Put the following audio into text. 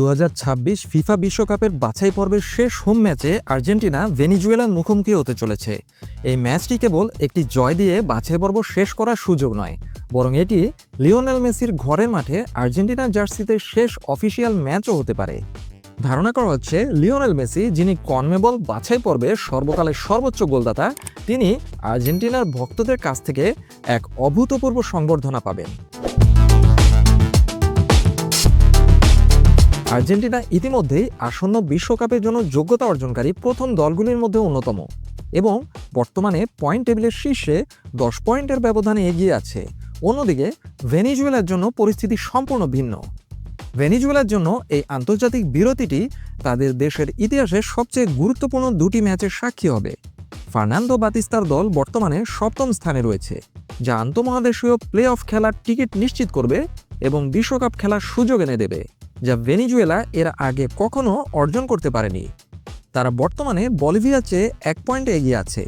দু হাজার ছাব্বিশ ফিফা বিশ্বকাপের বাছাই পর্বের শেষ হোম ম্যাচে আর্জেন্টিনা ভেনিজুয়েলার মুখোমুখি হতে চলেছে। এই ম্যাচটি কেবল একটি জয় দিয়ে বাছাই পর্ব শেষ করার সুযোগ নয়, বরং এটি লিওনেল মেসির ঘরের মাঠে আর্জেন্টিনা জার্সিতে শেষ অফিসিয়াল ম্যাচও হতে পারে। ধারণা করা হচ্ছে, লিওনেল মেসি, যিনি কনমেবল বাছাই পর্বে সর্বকালের সর্বোচ্চ গোলদাতা, তিনি আর্জেন্টিনার ভক্তদের কাছ থেকে এক অভূতপূর্ব সংবর্ধনা পাবেন। আর্জেন্টিনা ইতিমধ্যেই আসন্ন বিশ্বকাপের জন্য যোগ্যতা অর্জনকারী প্রথম দলগুলির মধ্যে অন্যতম এবং বর্তমানে পয়েন্ট টেবিলের শীর্ষে দশ পয়েন্টের ব্যবধানে এগিয়ে আছে। অন্যদিকে, ভেনিজুয়েলার জন্য পরিস্থিতি সম্পূর্ণ ভিন্ন। ভেনিজুয়েলার জন্য এই আন্তর্জাতিক বিরতিটি তাদের দেশের ইতিহাসে সবচেয়ে গুরুত্বপূর্ণ দুটি ম্যাচের সাক্ষী হবে। ফার্নান্দো বাতিস্তার দল বর্তমানে সপ্তম স্থানে রয়েছে, যা আন্তঃমহাদেশীয় প্লে অফ খেলার টিকিট নিশ্চিত করবে এবং বিশ্বকাপ খেলার সুযোগ এনে দেবে। যা ভেনিজুয়েলা এর আগে কখনো অর্জন করতে পারেনি। তারা বর্তমানে বলিভিয়ার চেয়ে এক পয়েন্টে এগিয়ে আছে।